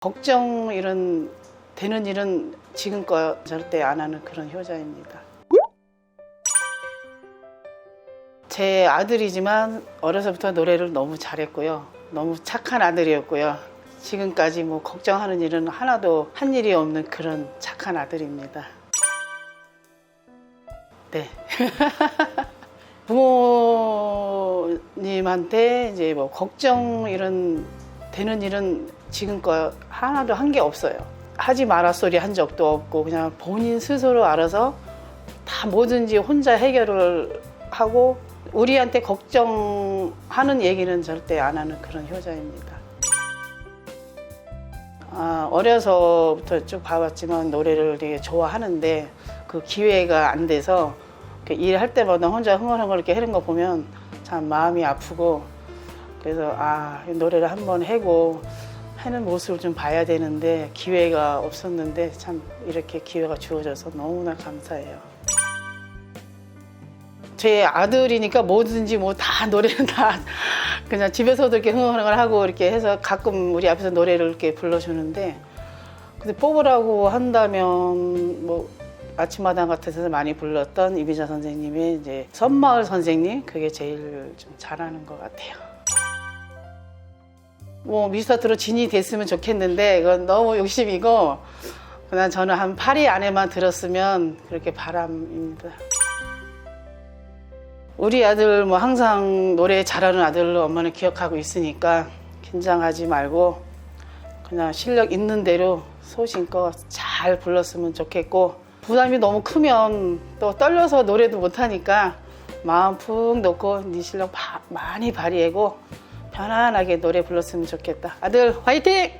걱정 이런 되는 일은 지금껏 절대 안 하는 그런 효자입니다. 제 아들이지만 어려서부터 노래를 너무 잘했고요. 너무 착한 아들이었고요. 지금까지 뭐 걱정하는 일은 하나도 한 일이 없는 그런 착한 아들입니다. 네. 부모님한테 이제 뭐 걱정 이런 되는 일은 지금껏 하나도 한 게 없어요. 하지 마라 소리 한 적도 없고 그냥 본인 스스로 알아서 다 뭐든지 혼자 해결을 하고 우리한테 걱정하는 얘기는 절대 안 하는 그런 효자입니다. 아, 어려서부터 쭉 봐왔지만 노래를 되게 좋아하는데 그 기회가 안 돼서 일할 때마다 혼자 흥얼흥얼 이렇게 하는 거 보면 참 마음이 아프고 그래서 아, 이 노래를 한번 해고 하는 모습을 좀 봐야 되는데 기회가 없었는데 참 이렇게 기회가 주어져서 너무나 감사해요. 제 아들이니까 뭐든지 뭐 다 노래는 다 그냥 집에서도 이렇게 흥얼흥얼 하고 이렇게 해서 가끔 우리 앞에서 노래를 이렇게 불러주는데 근데 뽑으라고 한다면 뭐 아침마당 같은 데서 많이 불렀던 이비자 선생님의 이제 선마을 선생님 그게 제일 좀 잘하는 것 같아요. 뭐 미스터트로 진이 됐으면 좋겠는데 이건 너무 욕심이고 그냥 저는 한 8위 안에만 들었으면 그렇게 바람입니다. 우리 아들 뭐 항상 노래 잘하는 아들로 엄마는 기억하고 있으니까 긴장하지 말고 그냥 실력 있는 대로 소신껏 잘 불렀으면 좋겠고 부담이 너무 크면 또 떨려서 노래도 못하니까 마음 푹 놓고 네 실력 바- 많이 발휘하고 편안하게 노래 불렀으면 좋겠다. 아들 화이팅!